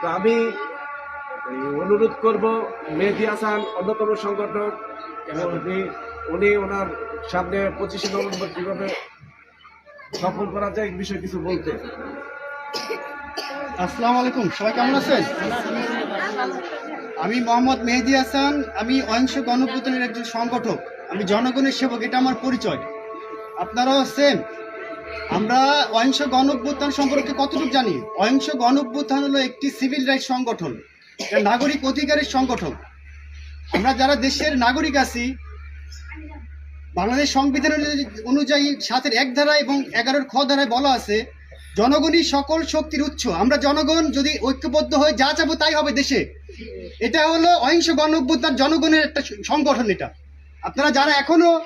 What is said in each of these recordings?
তো আমি অনুরোধ করব মেহেদি হাসান, অন্যতম সংগঠক, এবং উনি ওনার সামনে পঁচিশে নভেম্বর কীভাবে সফল করা যায় এই বিষয়ে কিছু বলতে। আসসালামু আলাইকুম, সবাই কেমন আছেন? আমি মোহাম্মদ মেহেদি হাসান, আমি অহিংস গণপ্রতনের একজন সংগঠক। আমি জনগণের সেবক, এটা আমার পরিচয়। আপনারাও সেম আমরা অহিংস গণঅভ্যুত্থান সম্পর্কে কতটুকু জানি? অহিংস গণঅভ্যুত্থান হলো একটি সিভিল রাইটস সংগঠন নাগরিক অধিকারের সংগঠন। আমরা যারা দেশের নাগরিক আছি, বাংলাদেশ সংবিধান অনুযায়ী- সাতের এক ধারা এবং এগারোর খ ধারায় বলা আছে, জনগণই সকল শক্তির উৎস। আমরা জনগণ যদি ঐক্যবদ্ধ হয়ে যা চাবো তাই হবে দেশে। এটা হলো অহিংস গণ অভ্যুত্থান জনগণের একটা সংগঠন এটা। আপনারা যারা এখনও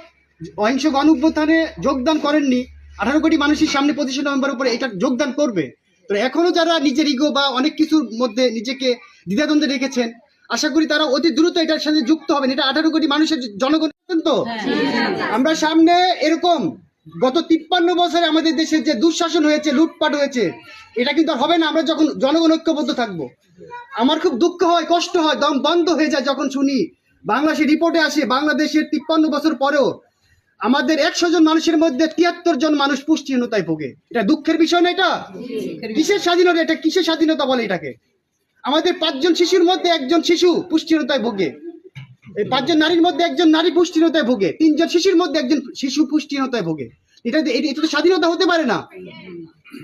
অহিংস গণ অভ্যুত্থানে যোগদান করেননি আঠারো কোটি মানুষের সামনে পঁচিশে নভেম্বর উপরে এটা যোগদান করবে। তো এখনও যারা নিজের ইগো বা অনেক কিছুর মধ্যে নিজেকে দ্বিধাদ্বন্দ্বে রেখেছেন, আশা করি তারা অতি দ্রুত এটার সাথে যুক্ত হবেন। এটা আঠারো কোটি মানুষের জনগণ তো? আমরা সামনে এরকম গত তিপ্পান্ন বছরে আমাদের দেশে যে দুঃশাসন হয়েছে, লুটপাট হয়েছে, এটা কিন্তু আর হবে না। আমরা যখন জনগণ ঐক্যবদ্ধ থাকব, আমার খুব দুঃখ হয়, কষ্ট হয়, দম বন্ধ হয়ে যায় যখন শুনি। বাংলাদেশের রিপোর্টে আসে, বাংলাদেশের তিপ্পান্ন বছর পরেও আমাদের একশো জন মানুষের মধ্যে তিয়াত্তর জন মানুষ পুষ্টিহীনতায় ভোগে। এটা দুঃখের বিষয় না এটা? কিসের স্বাধীনতা এটা? কিসের স্বাধীনতা বলে এটাকে? আমাদের পাঁচজন শিশুর মধ্যে একজন শিশু পুষ্টিহীনতায় ভোগে। এই পাঁচজন নারীর মধ্যে একজন নারী পুষ্টিহীনতায় ভোগে। তিনজন শিশুর মধ্যে একজন শিশু পুষ্টিহীনতায় ভোগে। এটা এটা তো স্বাধীনতা হতে পারে না।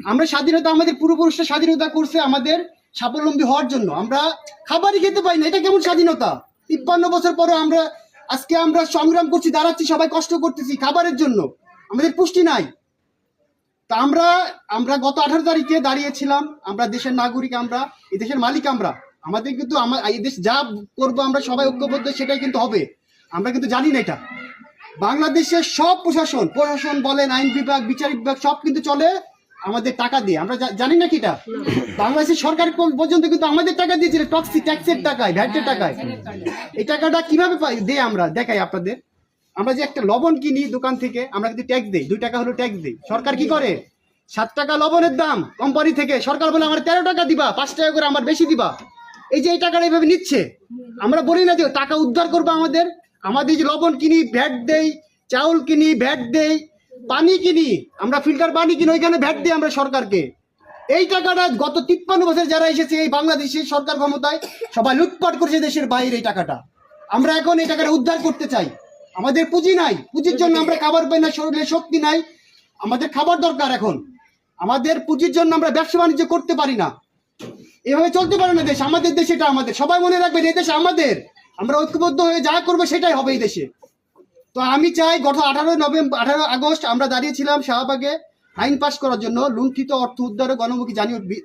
আমরা স্বাধীনতা, আমাদের পূর্বপুরুষরা স্বাধীনতা করছে আমাদের স্বাবলম্বী হওয়ার জন্য। আমরা খাবারই খেতে পাই না। এটা কেমন স্বাধীনতা? তিপ্পান্ন বছর পরও আমরা আজকে আমরা সংগ্রাম করছি, দাঁড়াচ্ছি, সবাই কষ্ট করতেছি খাবারের জন্য। আমাদের পুষ্টি নাই। তা আমরা আমরা গত আঠারো তারিখে দাঁড়িয়েছিলাম, আমরা দেশের নাগরিক আমরা, এই দেশের মালিক আমরা। আমাদের কিন্তু আমার এই দেশ যা করব আমরা সবাই ঐক্যবদ্ধ, সেটাই কিন্তু হবে। আমরা কিন্তু জানি না এটা। বাংলাদেশের সব প্রশাসন প্রশাসন বলেন, আইন বিভাগ, বিচার বিভাগ, সব কিন্তু চলে আমাদের টাকা দিয়ে। আমরা জানি না কি এটা? বাংলাদেশের সরকার পর্যন্ত কিন্তু আমাদের টাকা দিয়েছিল টক্সি ট্যাক্সের টাকায় ভ্যাটের টাকায়। এই টাকাটা কীভাবে পাই দেই আমরা? দেখাই আপনাদের। আমরা যে একটা লবণ কিনি দোকান থেকে আমরা কিন্তু ট্যাক্স দিই। দুই টাকা হলো ট্যাক্স দিই। সরকার কি করে? সাত টাকা লবণের দাম কোম্পানি থেকে। সরকার বলে আমার তেরো টাকা দিবা পাঁচ টাকা করে আমার বেশি দিবা। এই যে এই টাকাটা এইভাবে নিচ্ছে। আমরা বলি না যে টাকা উদ্ধার করব আমাদের। আমাদের যে লবণ কিনি ভ্যাট দেই চাউল কিনি ভ্যাট দেই পানি কিনি, আমরা ফিল্টার পানি কিনি, ওইখানে ভ্যাট দিই আমরা সরকারকে। এই টাকাটা গত তিপ্পান্ন বছর যারা এসেছে এই বাংলাদেশের সরকার ক্ষমতায়, সবাই লুটপাট করছে দেশের বাইরে এই টাকাটা। আমরা এখন এই টাকাটা উদ্ধার করতে চাই। আমাদের পুঁজি নাই, পুঁজির জন্য আমরা খাবার পাই না, শরীরে শক্তি নাই। আমাদের খাবার দরকার এখন। আমাদের পুঁজির জন্য আমরা ব্যবসা বাণিজ্য করতে পারি না। এভাবে চলতে পারে না দেশ, আমাদের দেশ এটা আমাদের। সবাই মনে রাখবেন, এই দেশ আমাদের। আমরা ঐক্যবদ্ধ হয়ে যা করব সেটাই হবে এই দেশে। তো আমি চাই গত আঠারো নভেম্বর আঠারো আগস্ট আমরা দাঁড়িয়েছিলাম শাহবাগে আইন পাশ করার জন্য লুণ্ঠিত অর্থ উদ্ধার গণমুখী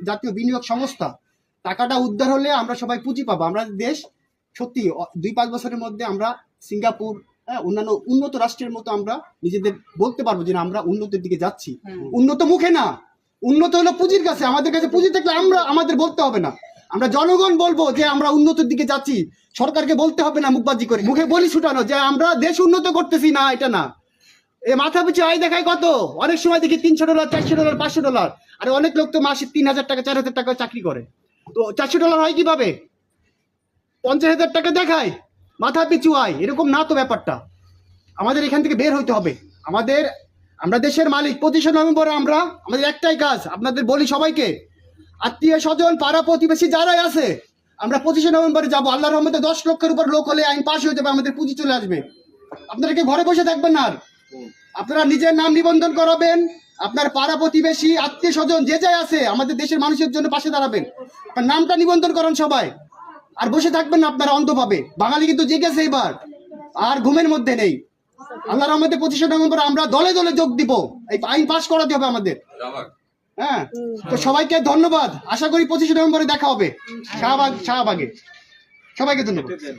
জাতীয় বিনিয়োগ সংস্থা। টাকাটা উদ্ধার হলে আমরা সবাই পুঁজি পাবো। আমরা দেশ সত্যি দুই পাঁচ বছরের মধ্যে আমরা সিঙ্গাপুর হ্যাঁ, অন্যান্য উন্নত রাষ্ট্রের মতো আমরা নিজেদের বলতে পারব যে আমরা উন্নতির দিকে যাচ্ছি। উন্নত মুখে না উন্নত হলো পুঁজির কাছে। আমাদের কাছে পুঁজি থাকলে আমরা আমাদের বলতে হবে না। আমরা জনগণ বলব যে আমরা উন্নতির দিকে যাচ্ছি। সরকারকে বলতে হবে না মুখবাজি করে। মুখে বলি ছুটানো যে আমরা দেশ উন্নত করতেছি না, এটা না। এ মাথা পিছু আয় দেখায় কত? অনেক সময় দেখি তিনশো ডলার, চারশো ডলার, পাঁচশো ডলার। আর অনেক লোক তো মাসে তিন হাজার টাকা, চার হাজার টাকা চাকরি করে। তো চারশো ডলার হয় কীভাবে? পঞ্চাশ হাজার টাকা দেখায়, মাথা পিছু আয়। এরকম না তো ব্যাপারটা। আমাদের এখান থেকে বের হইতে হবে। আমাদের, আমরা দেশের মালিক পঁচিশে নভেম্বরে আমরা, আমাদের একটাই কাজ, আপনাদের বলি সবাইকে আত্মীয় স্বজন, পাড়া প্রতিবেশী যারাই আছে, আমরা পঁচিশে নভেম্বরে যাব। আল্লাহর রহমতে দশ লক্ষের উপর লোক হলে আইন পাশ হয়ে যাবে, আমাদের পুঁজি চলে আসবে। আপনারা কি ঘরে বসে থাকবেন না আর? আপনারা নিজের নাম নিবন্ধন করাবেন, আপনার পাড়া প্রতিবেশী, আত্মীয় স্বজন, যে যাই আছে, আমাদের দেশের মানুষের জন্য পাশে দাঁড়াবেন। আপনার নামটা নিবন্ধন করেন সবাই। আর বসে থাকবেন না, আপনারা অন্ধভাবে বাঙালি কিন্তু জেগেছে এবার আর ঘুমের মধ্যে নেই। আল্লাহর রহমতে পঁচিশে নভেম্বর আমরা দলে দলে যোগ দিব। এই আইন পাশ করাতে হবে আমাদের। হ্যাঁ? তো সবাইকে ধন্যবাদ। আশা করি পঁচিশে নভেম্বরে দেখা হবে। শাহবাগ শাহবাগে। সবাইকে ধন্যবাদ।